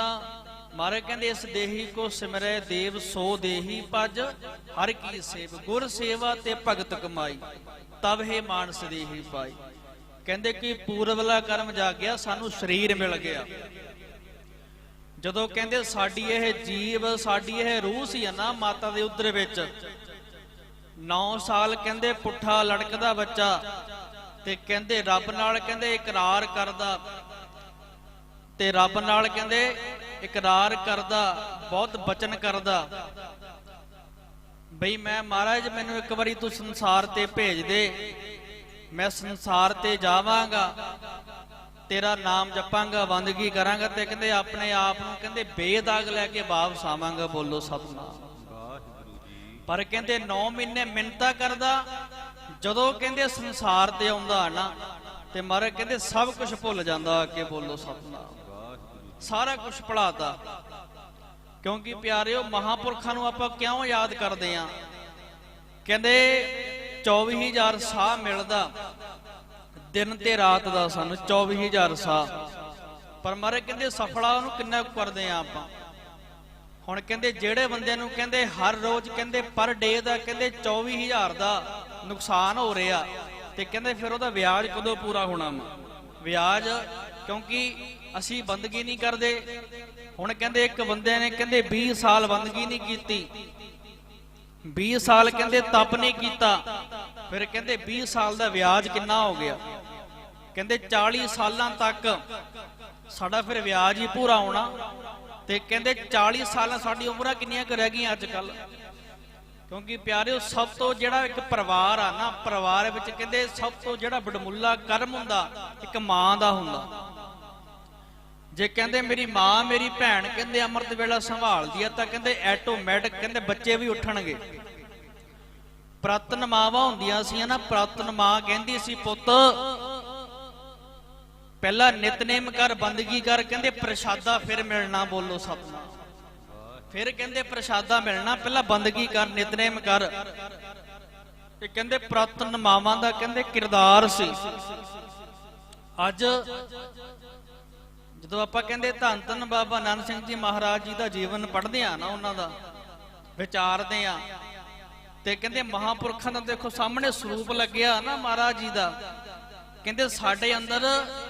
ਤਾਂ ਮਾਰੇ ਕਹਿੰਦੇ, ਇਸ ਦੇਹੀ ਕੋ ਸਿਮਰੈ ਦੇਵ, ਸੋ ਦੇਹੀ ਭਜ, ਹਰ ਕੀ ਸੇਵ, ਗੁਰ ਸੇਵਾ ਤੇ ਭਗਤ ਕਮਾਈ ਤਬ ਹੈ ਮਾਨਸ ਦੇਹੀ ਪਾਈ। ਕਹਿੰਦੇ ਕਿ ਪੂਰਵਲਾ ਕਰਮ ਜਾਗਿਆ, ਸਾਨੂੰ ਸਰੀਰ ਮਿਲ ਗਿਆ। ਜਦੋਂ ਕਹਿੰਦੇ, ਸਾਡੀ ਇਹ ਜੀਵ, ਸਾਡੀ ਇਹ ਰੂਹ ਸੀ ਨਾ ਮਾਤਾ ਦੇ ਉਦਰ ਵਿੱਚ 9 ਸਾਲ ਕਹਿੰਦੇ ਪੁੱਠਾ ਲੜਕਦਾ ਬੱਚਾ ਤੇ ਕਹਿੰਦੇ, ਰੱਬ ਨਾਲ ਕਹਿੰਦੇ ਇਕਰਾਰ ਕਰਦਾ। ਤੇ ਰੱਬ ਨਾਲ ਕਹਿੰਦੇ, ਇਕਰਾਰ ਕਰਦਾ, ਬਹੁਤ ਬਚਨ ਕਰਦਾ। ਬਈ ਮੈਂ ਮਹਾਰਾਜ, ਮੈਨੂੰ ਇੱਕ ਵਾਰੀ ਤੂੰ ਸੰਸਾਰ ਤੇ ਭੇਜ ਦੇ। ਮੈਂ ਸੰਸਾਰ ਤੇ ਜਾਵਾਂਗਾ, ਤੇਰਾ ਨਾਮ ਜਪਾਂਗਾ ਬੰਦਗੀ ਕਰਾਂਗਾ ਤੇ ਕਹਿੰਦੇ ਆਪਣੇ ਆਪ ਨੂੰ ਕਹਿੰਦੇ ਬੇਦਾਗ ਲੈ ਕੇ ਵਾਪਸ ਆਵਾਂਗਾ ਬੋਲੋ ਸਤਨਾਮ ਪਰ ਕਹਿੰਦੇ 9 ਮਹੀਨੇ ਮਿੰਤਾ ਕਰਦਾ, ਜਦੋਂ ਕਹਿੰਦੇ ਸੰਸਾਰ ਤੇ ਆਉਂਦਾ ਨਾ, ਤੇ ਮਹਾਰਾਜ ਕਹਿੰਦੇ ਸਭ ਕੁਝ ਭੁੱਲ ਜਾਂਦਾ ਕਿ ਬੋਲੋ ਸਤਨਾਮ ਸਾਰਾ ਕੁਝ ਭੁਲਾਤਾ ਕਿਉਂਕਿ ਪਿਆਰਿਓ, ਮਹਾਪੁਰਖਾਂ ਨੂੰ ਆਪਾਂ ਕਿਉਂ ਯਾਦ ਕਰਦੇ ਆ? ਕਹਿੰਦੇ 24000 ਸਾਹ ਮਿਲਦਾ, ਦਿਨ ਤੇ ਰਾਤ ਦਾ ਸਾਨੂੰ 24000 ਸਾਹ। ਪਰ ਮਾਰੇ ਕਹਿੰਦੇ, ਸਫਲਾ ਉਹਨੂੰ ਕਿੰਨਾ ਕੁ ਕਰਦੇ ਆ ਆਪਾਂ? ਹੁਣ ਕਹਿੰਦੇ, ਜਿਹੜੇ ਬੰਦੇ ਨੂੰ ਕਹਿੰਦੇ, ਹਰ ਰੋਜ਼ ਕਹਿੰਦੇ, ਪਰ ਡੇ ਦਾ ਕਹਿੰਦੇ 24000 ਦਾ ਨੁਕਸਾਨ ਹੋ ਰਿਹਾ, ਤੇ ਕਹਿੰਦੇ ਫਿਰ ਉਹਦਾ ਵਿਆਜ ਕਦੋਂ ਪੂਰਾ ਹੋਣਾ ਵਾ? ਵਿਆਜ ਕਿਉਂਕਿ ਅਸੀਂ ਬੰਦਗੀ ਨਹੀਂ ਕਰਦੇ। ਹੁਣ ਕਹਿੰਦੇ ਇੱਕ ਬੰਦੇ ਨੇ ਕਹਿੰਦੇ 20 ਸਾਲ ਬੰਦਗੀ ਨਹੀਂ ਕੀਤੀ। 20 ਸਾਲ ਕਹਿੰਦੇ ਤਪ ਨਹੀਂ ਕੀਤਾ। ਫਿਰ ਕਹਿੰਦੇ 20 ਸਾਲ ਦਾ ਵਿਆਜ ਕਿੰਨਾ ਹੋ ਗਿਆ? ਕਹਿੰਦੇ 40 ਸਾਲਾਂ ਤੱਕ ਸਾਡਾ ਫਿਰ ਵਿਆਜ ਹੀ ਪੂਰਾ ਹੋਣਾ। ਤੇ ਕਹਿੰਦੇ 40 ਸਾਲਾਂ ਸਾਡੀ ਉਮਰਾਂ ਕਿੰਨੀਆਂ ਕੁ ਰਹਿ ਗਈਆਂ ਅੱਜ ਕੱਲ ਕਿਉਂਕਿ ਪਿਆਰਿਓ, ਸਭ ਤੋਂ ਜਿਹੜਾ ਇੱਕ ਪਰਿਵਾਰ ਆ ਨਾ, ਪਰਿਵਾਰ ਵਿੱਚ ਕਹਿੰਦੇ ਸਭ ਤੋਂ ਜਿਹੜਾ ਬੜਮੁੱਲਾ ਕਰਮ ਹੁੰਦਾ, ਇੱਕ ਮਾਂ ਦਾ ਹੁੰਦਾ। ਜੇ ਕਹਿੰਦੇ ਮੇਰੀ ਮਾਂ, ਮੇਰੀ ਭੈਣ ਕਹਿੰਦੇ ਅੰਮ੍ਰਿਤ ਵੇਲਾ ਸੰਭਾਲਦੀ ਆ, ਤਾਂ ਕਹਿੰਦੇ ਆਟੋਮੈਟਿਕ ਕਹਿੰਦੇ ਬੱਚੇ ਵੀ ਉੱਠਣਗੇ। ਪ੍ਰਤਨ ਮਾਵਾਂ ਹੁੰਦੀਆਂ ਸੀ ਨਾ, ਪ੍ਰਤਨ ਮਾਂ ਕਹਿੰਦੀ ਸੀ, ਪੁੱਤ, ਪਹਿਲਾਂ ਨਿਤਨੇਮ ਕਰ, ਬੰਦਗੀ ਕਰ, ਕਹਿੰਦੇ, ਪ੍ਰਸ਼ਾਦਾ ਫਿਰ ਮਿਲਣਾ ਬੋਲੋ ਸਤਨਾਮ ਫਿਰ ਕਹਿੰਦੇ, ਪ੍ਰਸ਼ਾਦਾ ਮਿਲਣਾ, ਪਹਿਲਾਂ ਬੰਦਗੀ ਕਰ, ਨਿਤਨੇਮ ਕਰ। ਇਹ ਕਹਿੰਦੇ, ਪ੍ਰਤਨ ਮਾਵਾਂ ਦਾ ਕਹਿੰਦੇ ਕਿਰਦਾਰ ਸੀ। ਅੱਜ ਜਦੋਂ ਆਪਾਂ ਕਹਿੰਦੇ ਧੰਨ ਧੰਨ ਬਾਬਾ ਨਾਨਕ ਸਿੰਘ ਜੀ ਮਹਾਰਾਜ ਜੀ ਦਾ ਜੀਵਨ ਪੜ੍ਹਦੇ ਆ ਨਾ ਉਹਨਾਂ ਦਾ, ਵਿਚਾਰਦੇ ਆ, ਤੇ ਕਹਿੰਦੇ ਮਹਾਪੁਰਖਾਂ ਦਾ ਦੇਖੋ ਸਾਹਮਣੇ ਸਰੂਪ ਲੱਗਿਆ ਨਾ ਮਹਾਰਾਜ ਜੀ ਦਾ। ਕਹਿੰਦੇ ਸਾਡੇ ਅੰਦਰ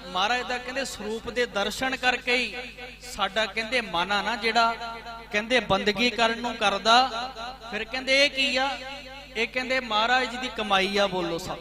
ਮਹਾਰਾਜ ਦਾ ਕਹਿੰਦੇ ਸਰੂਪ ਦੇ ਦਰਸ਼ਨ ਕਰਕੇ ਹੀ ਸਾਡਾ ਕਹਿੰਦੇ ਮਨ ਆ ਨਾ ਜਿਹੜਾ, ਕਹਿੰਦੇ ਬੰਦਗੀ ਕਰਨ ਨੂੰ ਕਰਦਾ। ਫਿਰ ਕਹਿੰਦੇ ਇਹ ਕੀ ਆ? ਇਹ ਕਹਿੰਦੇ ਮਹਾਰਾਜ ਜੀ ਦੀ ਕਮਾਈ ਆ ਬੋਲੋ ਸਭ।